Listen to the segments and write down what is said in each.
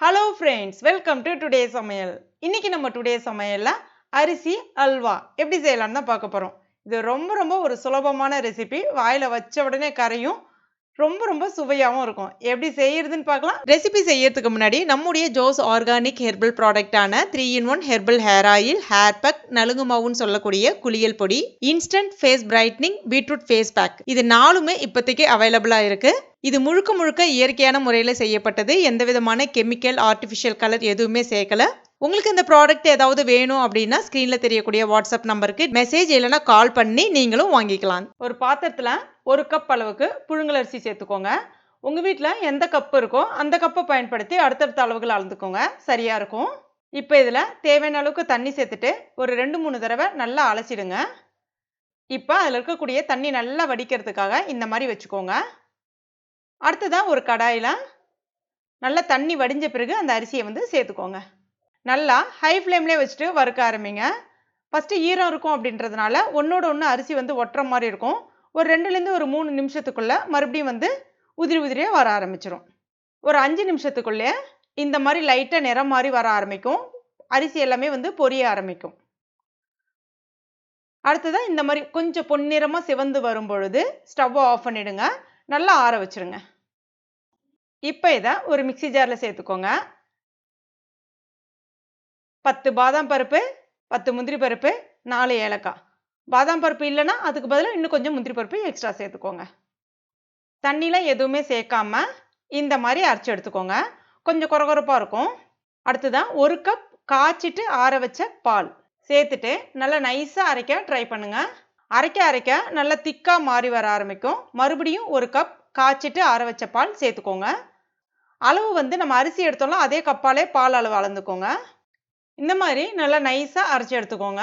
Hello friends welcome to today சமையல் இன்னைக்கு நம்ம டுடே சமையலில் அரிசி அல்வா எப்படி செய்யலாம்னு தான் பார்க்க போகிறோம் இது ரொம்ப ரொம்ப ஒரு சுலபமான ரெசிபி வாயில் வச்ச உடனே கரையும் ரொம்ப ரொம்ப சுவையாகவும் இருக்கும். எப்படி செய்யறதுன்னு பார்க்கலாம். ரெசிபி செய்யறதுக்கு முன்னாடி நம்முடைய Jose organic herbal ப்ராடக்டான three in one herbal hair oil hair pack நலுங்கு மாவுன்னு சொல்லக்கூடிய குளியல் பொடி instant face brightening beetroot face pack இது நாலுமே இப்போதைக்கு அவைலபிளாக இருக்கு. இது முழுக்க முழுக்க இயற்கையான முறையில் செய்யப்பட்டது. எந்த விதமான கெமிக்கல் ஆர்டிஃபிஷியல் கலர் எதுவுமே சேர்க்கல. உங்களுக்கு இந்த ப்ராடக்ட் ஏதாவது வேணும் அப்படின்னா ஸ்க்ரீனில் தெரியக்கூடிய வாட்ஸ்அப் நம்பருக்கு மெசேஜ் இல்லைன்னா கால் பண்ணி நீங்களும் வாங்கிக்கலாம். ஒரு பாத்திரத்தில் ஒரு கப் அளவுக்கு புழுங்கலரிசி சேர்த்துக்கோங்க. உங்கள் வீட்டில் எந்த கப் இருக்கோ அந்த கப்பை பயன்படுத்தி அடுத்தடுத்த அளவுகள் அளந்துக்கோங்க. சரியாக இருக்கும். இப்போ இதில் தேவையான அளவுக்கு தண்ணி சேர்த்துட்டு ஒரு ரெண்டு மூணு தடவை நல்லா அலசிடுங்க. இப்போ அதில் இருக்கக்கூடிய தண்ணி நல்லா வடிக்கிறதுக்காக இந்த மாதிரி வச்சுக்கோங்க. அடுத்ததாக ஒரு கடாயில் நல்லா தண்ணி வடிஞ்ச பிறகு அந்த அரிசியை வந்து சேர்த்துக்கோங்க. நல்லா ஹை ஃப்ளேம்லேயே வச்சுட்டு வறுக்க ஆரம்பிங்க. ஃபஸ்ட்டு ஈரம் இருக்கும் அப்படின்றதுனால ஒன்றோட ஒன்று அரிசி வந்து ஒட்டுற மாதிரி இருக்கும். ஒரு ரெண்டுலேருந்து ஒரு மூணு நிமிஷத்துக்குள்ளே மறுபடியும் வந்து உதிரி உதிரியாக வர ஆரம்பிச்சிடும் ஒரு அஞ்சு நிமிஷத்துக்குள்ளே இந்த மாதிரி லைட்டாக நிறம் மாதிரி வர ஆரம்பிக்கும். அரிசி எல்லாமே வந்து பொரிய ஆரம்பிக்கும். அடுத்ததாக இந்த மாதிரி கொஞ்சம் பொன்னிறமாக சிவந்து வரும் பொழுது ஸ்டவ்வை ஆஃப் பண்ணிவிடுங்க நல்லா ஆற வச்சுருங்க. இப்போ இதை ஒரு மிக்சி ஜாரில் சேர்த்துக்கோங்க. பத்து பாதாம் பருப்பு பத்து முந்திரி பருப்பு நாலு ஏலக்காய். பாதாம் பருப்பு இல்லைன்னா அதுக்கு பதிலாக இன்னும் கொஞ்சம் முந்திரி பருப்பு எக்ஸ்ட்ரா சேர்த்துக்கோங்க. தண்ணிலாம் எதுவுமே சேர்க்காம இந்த மாதிரி அரைச்சி எடுத்துக்கோங்க. கொஞ்சம் குறகுறப்பாக இருக்கும். அடுத்ததான் ஒரு கப் காய்ச்சிட்டு ஆற வச்ச பால் சேர்த்துட்டு நல்லா நைஸாக அரைக்க ட்ரை பண்ணுங்கள் அரைக்க அரைக்க நல்லா திக்காக மாறி வர ஆரம்பிக்கும். மறுபடியும் ஒரு கப் காய்ச்சிட்டு ஆற வச்ச பால் சேர்த்துக்கோங்க. அளவு வந்து நம்ம அரிசி எடுத்தோம்னா அதே கப்பாலே பால் அளவு அளந்துக்கோங்க. இந்த மாதிரி நல்லா நைஸாக அரைச்சி எடுத்துக்கோங்க.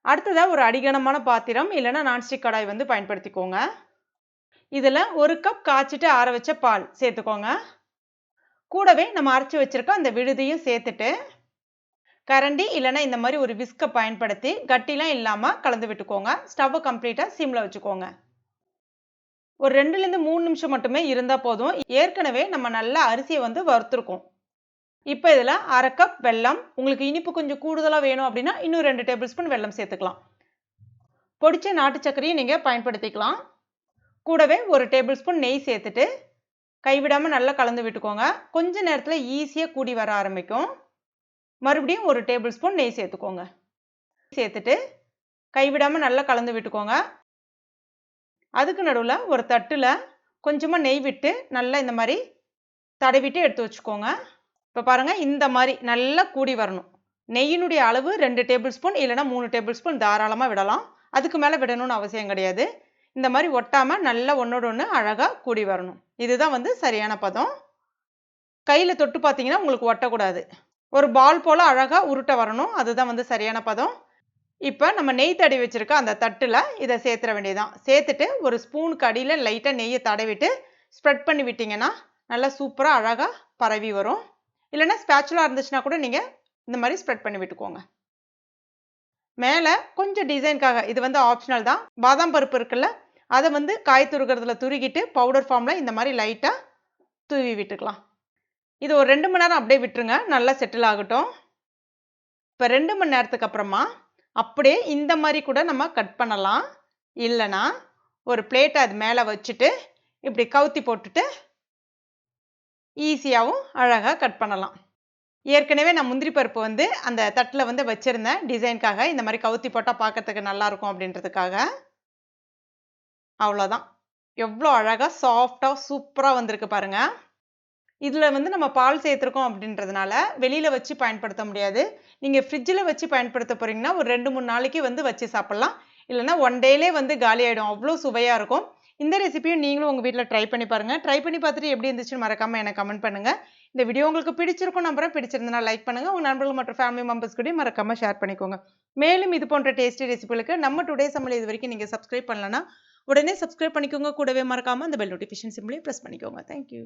அடுத்ததாக ஒரு அடிகனமான பாத்திரம் இல்லைன்னா நான்ஸ்டிக் கடாய் வந்து பயன்படுத்திக்கோங்க. இதில் ஒரு கப் காய்ச்சிட்டு ஆற வச்ச பால் சேர்த்துக்கோங்க. கூடவே நம்ம அரைச்சி வச்சுருக்க அந்த விழுதியும் சேர்த்துட்டு கரண்டி இல்லைன்னா இந்த மாதிரி ஒரு விஸ்கை பயன்படுத்தி கட்டிலாம் இல்லாமல் கலந்து விட்டுக்கோங்க. ஸ்டவ்வை கம்ப்ளீட்டாக சிம்மில் வச்சுக்கோங்க. ஒரு ரெண்டுலேருந்து மூணு நிமிஷம் மட்டுமே இருந்தால் போதும். ஏற்கனவே நம்ம நல்லா அரிசியை வந்து வறுத்துருக்கோம். இப்போ இதில் அரை கப் வெல்லம் உங்களுக்கு இனிப்பு கொஞ்சம் கூடுதலாக வேணும் அப்படின்னா இன்னும் ரெண்டு டேபிள் ஸ்பூன் வெல்லம் சேர்த்துக்கலாம். பொடிச்ச நாட்டு சர்க்கரையும் நீங்கள் பயன்படுத்திக்கலாம். கூடவே ஒரு டேபிள் ஸ்பூன் நெய் சேர்த்துட்டு கைவிடாமல் நல்லா கலந்து விட்டுக்கோங்க. கொஞ்ச நேரத்தில் ஈஸியாக கூடி வர ஆரம்பிக்கும். மறுபடியும் ஒரு டேபிள் ஸ்பூன் நெய் சேர்த்துக்கோங்க. சேர்த்துட்டு கைவிடாமல் நல்லா கலந்து விட்டுக்கோங்க. அதுக்கு நடுவில் ஒரு தட்டில் கொஞ்சமாக நெய் விட்டு நல்லா இந்த மாதிரி தடவிட்டு எடுத்து வச்சுக்கோங்க. இப்போ பாருங்கள் இந்த மாதிரி நல்லா கூடி வரணும். நெய்யினுடைய அளவு ரெண்டு டேபிள் ஸ்பூன் இல்லைனா மூணு டேபிள் ஸ்பூன் தாராளமாக விடலாம். அதுக்கு மேலே விடணும்னு அவசியம் கிடையாது. இந்த மாதிரி ஒட்டாமல் நல்லா ஒன்றோட ஒன்று அழகாக கூடி வரணும். இதுதான் வந்து சரியான பதம். கையில் தொட்டு பார்த்தீங்கன்னா உங்களுக்கு ஒட்டக்கூடாது. ஒரு பால் போல் அழகாக உருட்ட வரணும். அதுதான் வந்து சரியான பதம். இப்போ நம்ம நெய் தடவி வச்சுருக்க அந்த தட்டில் இதை சேர்த்துற வேண்டியதான் சேர்த்துட்டு ஒரு ஸ்பூனுக்கு அடியில் லைட்டாக நெய்யை தடவிட்டு ஸ்ப்ரெட் பண்ணி விட்டிங்கன்னா நல்லா சூப்பராக அழகாக பரவி வரும். இல்லைன்னா ஸ்பேச்சுலாக இருந்துச்சுன்னா கூட நீங்கள் இந்த மாதிரி ஸ்ப்ரெட் பண்ணி விட்டுக்கோங்க. மேலே கொஞ்சம் டிசைனுக்காக இது வந்து ஆப்ஷனல் தான். பாதாம் பருப்பு இருக்குல்ல அதை வந்து காய் துருக்கிறதுல துருகிட்டு பவுடர் ஃபார்மில் இந்த மாதிரி லைட்டாக தூவி விட்டுக்கலாம். இது ஒரு ரெண்டு மணி நேரம் அப்படியே விட்டுருங்க நல்லா செட்டில் ஆகட்டும். இப்போ ரெண்டு மணி நேரத்துக்கு அப்புறமா அப்படியே இந்த மாதிரி கூட நம்ம கட் பண்ணலாம். இல்லைனா ஒரு பிளேட்டை அது மேலே வச்சுட்டு இப்படி கவுத்தி போட்டுட்டு ஈஸியாகவும் அழகாக கட் பண்ணலாம். ஏற்கனவே நான் முந்திரி பருப்பு வந்து அந்த தட்டில் வந்து வச்சுருந்தேன். டிசைனுக்காக இந்த மாதிரி கவுத்தி போட்டால் பார்க்கறதுக்கு நல்லாயிருக்கும் அப்படின்றதுக்காக. அவ்வளோதான் எவ்வளோ அழகாக சாஃப்டாக சூப்பராக வந்திருக்கு பாருங்கள் இதில் வந்து நம்ம பால் சேர்த்துருக்கோம் அப்படின்றதுனால வெளியில் வச்சு பயன்படுத்த முடியாது. நீங்கள் ஃப்ரிட்ஜில் வச்சு பயன்படுத்த போகிறீங்கன்னா ஒரு ரெண்டு மூணு நாளைக்கு வந்து வச்சு சாப்பிட்லாம். இல்லைன்னா ஒன் டேலே வந்து காலி ஆகிடும் அவ்வளோ சுவையாக இருக்கும். இந்த ரெசிபியும் நீங்களும் உங்கள் வீட்டில் ட்ரை பண்ணி பாருங்கள் ட்ரை பண்ணி பார்த்துட்டு எப்படி இருந்துச்சுன்னு மறக்காமல் எனக்கு கமெண்ட் பண்ணுங்கள் இந்த வீடியோ உங்களுக்கு பிடிச்சிருக்கும் நம்புறேன். பிடிச்சிருந்தனா லைக் பண்ணுங்கள் உங்கள் நண்பர்கள் மற்றும் ஃபேமிலி மெம்பர்ஸ் கூட மறக்காமல் ஷேர் பண்ணிக்கோங்க. மேலும் இது போன்ற டேஸ்டி ரெசிபிகளுக்கு நம்ம டுடே சமையல் இது வரைக்கும் நீங்கள் சப்ஸ்கிரைப் பண்ணலன்னா உடனே சப்ஸ்கிரைப் பண்ணிக்கோங்க. கூடவே மறக்காமல் அந்த பெல் நோட்டிஃபிகேஷன் சிம்பிளையும் ப்ரெஸ் பண்ணிக்கோங்க. Thank you